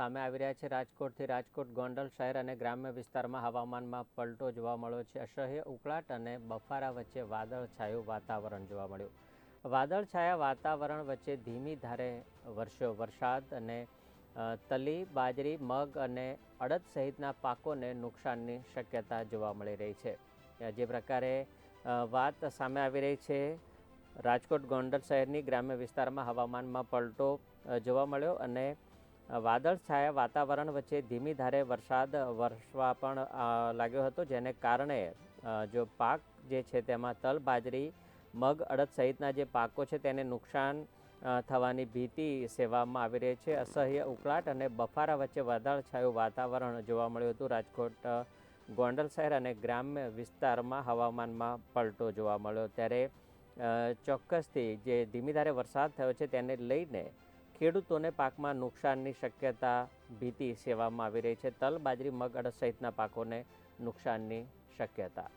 સામે આવી રહ્યા છે. રાજકોટથી રાજકોટ, ગોંડલ શહેર અને ગ્રામ્ય વિસ્તારમાં હવામાનમાં પલટો જોવા મળ્યો છે. અસહ્ય ઉકળાટ અને બફારા વચ્ચે વાદળછાયું વાતાવરણ જોવા મળ્યું. વાદળછાયા વાતાવરણ વચ્ચે ધીમી ધારે વરસ્યો વરસાદ અને તલી, બાજરી, મગ અને અડદ સહિતના પાકોને નુકસાનની શક્યતા જોવા મળી રહી છે. જે પ્રકારે વાત સામે આવી રહી છે, રાજકોટ, ગોંડલ શહેરની ગ્રામ્ય વિસ્તારમાં હવામાનમાં પલટો જોવા મળ્યો અને વાદળછાયા વાતાવરણ વચ્ચે ધીમી ધારે વરસાદ વરસવા પણ લાગ્યો હતો, જેને કારણે જો પાક જે છે તેમાં તલ, બાજરી, મગ, અડદ સહિતના જે પાકો છે તેને નુકસાન થવાની ભીતિ સેવામાં આવી રહી છે. અસહ્ય ઉકળાટ અને બફારા વચ્ચે વાદળછાયું વાતાવરણ જોવા મળ્યું હતું. રાજકોટ ગોંડલ શહેર અને ગ્રામ્ય વિસ્તારમાં હવામાનમાં પલટો જોવા મળ્યો. ત્યારે ચોક્કસથી જે ધીમી ધારે વરસાદ થયો છે તેને લઈને ખેડૂતોને પાકમાં નુકસાનની શક્યતા ભીતિ સેવામાં આવી રહી છે. તલ બાજરી મગ અડદ સહિતના પાકોને નુકસાનની શક્યતા